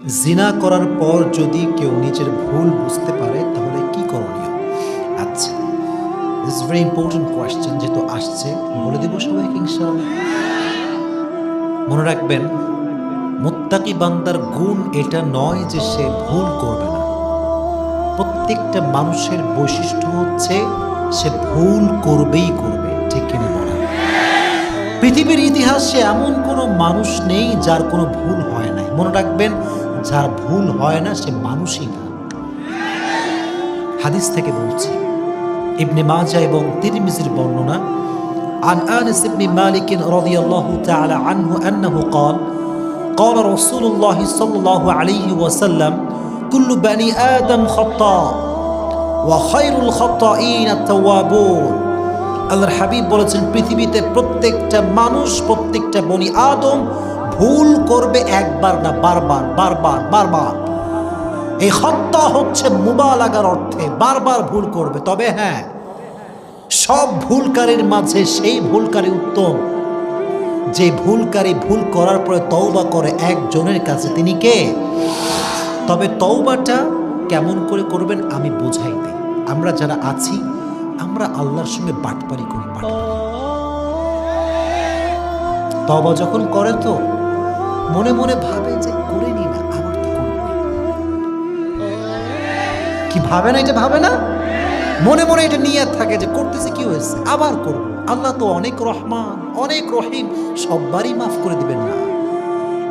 জিনা করার পর যদি কেউ নিজের ভুল বুঝতে পারে, তাহলে কি করণীয়? আচ্ছা দিস ভেরি ইম্পর্টেন্ট কোয়েশ্চেন যেহেতু আসছে। বলে দেবো সবাইকে ইনশাআল্লাহ। মনে রাখবেন, মুত্তাকি বান্দার গুণ এটা নয় যে সে ভুল করবে না। প্রত্যেকটা মানুষের বৈশিষ্ট্য হচ্ছে, সে ভুল করবেই করবে, ঠিক কিনা বলা? পৃথিবীর ইতিহাসে এমন কোনো মানুষ নেই যার কোনো ভুল হয় নাই। মনে রাখবেন যার ভুল হয় না সে মানুষই না হাদিস থেকে বলছি ইবনে মাজা এবং তিরমিজির বর্ণনা عن انس بن مالك رضي الله تعالى عنه انه قال قال رسول الله صلى الله عليه وسلم كل بني ادم خطاء وخير الخطائين التوابون আল্লাহর হাবিব বলেছেন পৃথিবীতে প্রত্যেকটা মানুষ প্রত্যেকটা বনি আদম ভুল করবে একবার না বারবার বারবার বারবার। এই হত্যা হচ্ছে মুবালাগার অর্থে, বারবার ভুল করবে। তবে হ্যাঁ সব ভুলকারীর মাঝে সেই ভুলকারী উত্তম। যে ভুলকারী ভুল করার পরে তওবা করে একজনের কাছে, তিনি কে? তবে তওবাটা কেমন করে করবেন আমি বোঝাই দিই। আমরা যারা আছি, আমরা আল্লাহর সঙ্গে বাটপারি করি তবা যখন করে তো মনে মনে ভাবে যে করে নি না, আবার তো কি ভাবে না এটা ভাবে না? মনে মনে এটা নিয়ে থাকে যে করতেছে কি হয়েছে? আবার করব। আল্লাহ তো অনেক রহমান, অনেক রহিম, সববারই মাফ করে দিবেন না।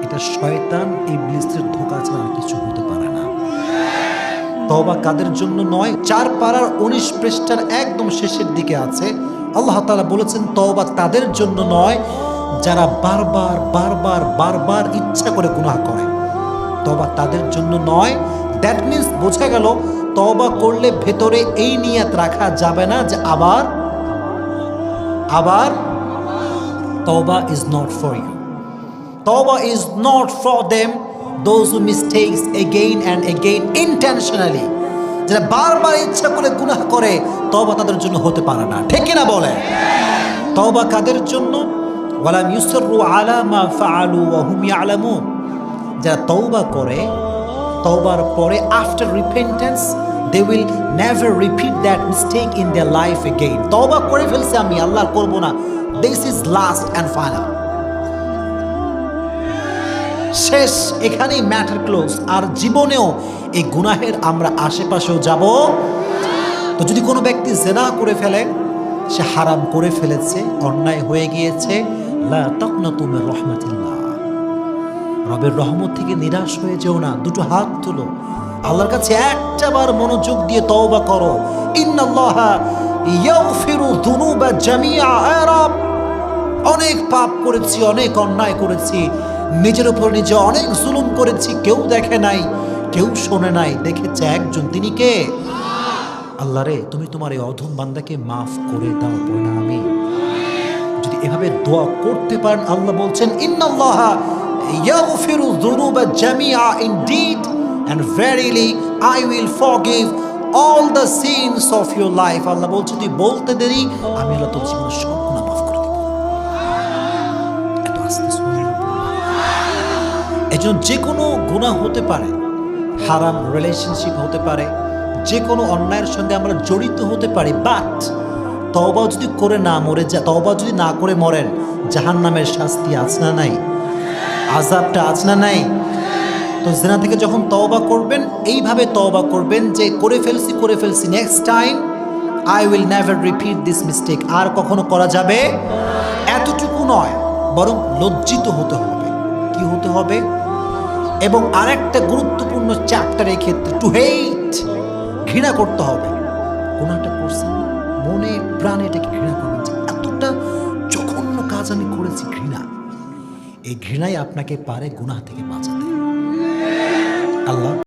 এটা শয়তান এই ব্লিস্টের ধোকা ছাড়া কিছু হতে পারে না। তবা কাদের জন্য নয়, চার পাড়ার উনিশ পৃষ্ঠার একদম শেষের দিকে আছে। আল্লাহ তালা বলেছেন, তওবা তাদের জন্য নয় যারা বারবার বারবার বারবার ইচ্ছা করে গুনাহ করে। তবা তাদের জন্য নয়। দ্যাট মিন্স বোঝা গেল তবা করলে ভেতরে এই নিয়াত রাখা যাবে না যে আবার আবার তবা ইজ নট ফর ইউ তবা is not for them those mistakes again and again intentionally যারা বারবার ইচ্ছা করে গুনাহ করে তবা তাদের জন্য হতে পারে না। ঠিক কিনা বলে তবা কাদের জন্য? ওয়ালাম ইউসরু আলা মা ফাআলু ওয়া হুম ইয়ালামুন। যারা তওবা করে, তওবার পরে after repentance they will never repeat that mistake in their life again তওবা করে ফেলছে আমি আল্লাহ করব না। This is last and final শেষ, এখানেই ম্যাটার ক্লোজ আর জীবনেও এই গুনাহের আমরা আশেপাশেও যাব। তো যদি কোনো ব্যক্তি জেনা করে ফেলে, সে হারাম করে ফেলেছে, অন্যায় হয়ে গিয়েছে লা তাকনাতু মির রাহমাতিল্লাহ। রবের রহমত থেকে নিরাশ হয়ে যেও না, দুটো হাত তুলো। আল্লাহর কাছে একটা বার মনোযোগ দিয়ে তওবা করো। ইন্নাল্লাহা ইয়াগফিরু যুনুবা জামিআ। আয় রব, অনেক পাপ করেছি, অনেক অন্যায় করেছি। নিজের উপর নিজে অনেক জুলুম করেছি, কেউ দেখে নাই, কেউ শোনে নাই। দেখেছে একজন, তিনি কে? আল্লাহ রে, তুমি তোমার এই অধম বান্দাকে মাফ করে দাও পড়ে আমি এভাবে দোয়া করতে পারেন। আল্লাহ বলছেন জামিআ indeed the sins of your life. আল্লাহ বলতে আমি এজন্য যে কোনো গুনাহ হতে পারে, হারাম রিলেশনশিপ হতে পারে, যে কোনো অন্যায়ের সঙ্গে আমরা জড়িত হতে পারি বাট তবা যদি করে না মরে যা তবা যদি না করে মরেন জাহান নামের শাস্তি আছে না নাই? আজাবটা আছে না নাই? তো জেনা থেকে যখন তওবা করবেন, এইভাবে তওবা করবেন যে করে ফেলছি করে ফেলছি next time I will never repeat this mistake আর কখনো করা যাবে? এতটুকু নয়, বরং লজ্জিত হতে হবে। কি হতে হবে? এবং আরেকটা গুরুত্বপূর্ণ চ্যাপ্টার এই ক্ষেত্রে টু হেইট ঘৃণা করতে হবে। কোনো একটা করছেন? মনে প্রাণে এটাকে ঘৃণা করবেন যে এতটা জঘন্য কাজ আমি করেছি, ঘৃণা। এই ঘৃণাই আপনাকে পারে গুনাহ থেকে বাঁচাতে। আল্লাহ